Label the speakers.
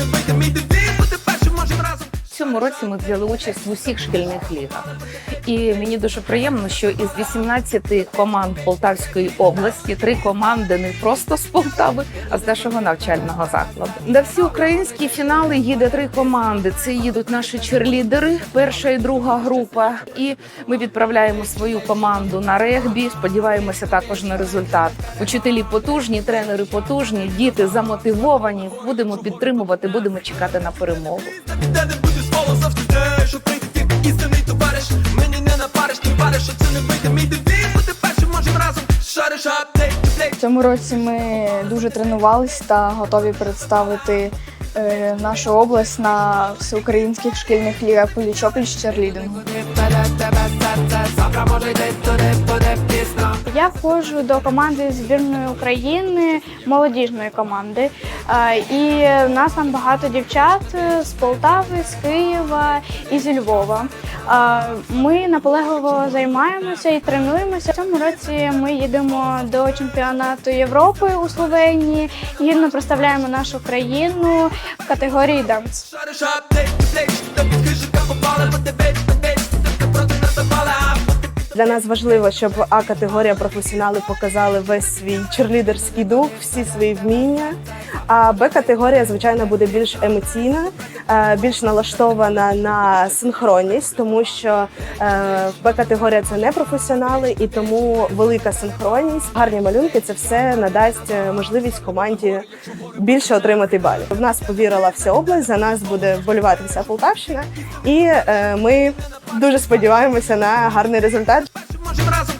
Speaker 1: to breaking me the deal. Році ми взяли участь в усіх шкільних лігах. І мені дуже приємно, що із 18 команд Полтавської області три команди не просто з Полтави, а з нашого навчального закладу. На всі українські фінали їде три команди. Це їдуть наші черлідери, перша і друга група. І ми відправляємо свою команду на регбі. Сподіваємося також на результат. Учителі потужні, тренери потужні, діти замотивовані. Будемо підтримувати, будемо чекати на перемогу.
Speaker 2: Не вийде. Мій девіз бути першим можем разом. Шариш апдейт, апдейт.
Speaker 3: В цьому році ми дуже тренувались та готові представити е, нашу область на всеукраїнських шкільних лігах по лічопліч черлідингу.
Speaker 4: Входжу до команди збірної України, молодіжної команди. І в нас там багато дівчат з Полтави, з Києва і зі Львова. Ми наполегливо займаємося і тренуємося. В цьому році ми їдемо до чемпіонату Європи у Словенії. Гідно представляємо нашу країну в категорії данс.
Speaker 5: Для нас важливо, щоб А категорія професіонали показали весь свій черлідерський дух, всі свої вміння. А Б категорія, звичайно, буде більш емоційна, е, більш налаштована на синхронність, тому що Б категорія це не професіонали, і тому велика синхронність, гарні малюнки це все надасть е, можливість команді більше отримати балів. В нас повірила вся область, за нас буде вболівати вся Полтавщина, і е, ми дуже сподіваємося на гарний результат.
Speaker 2: можем разом.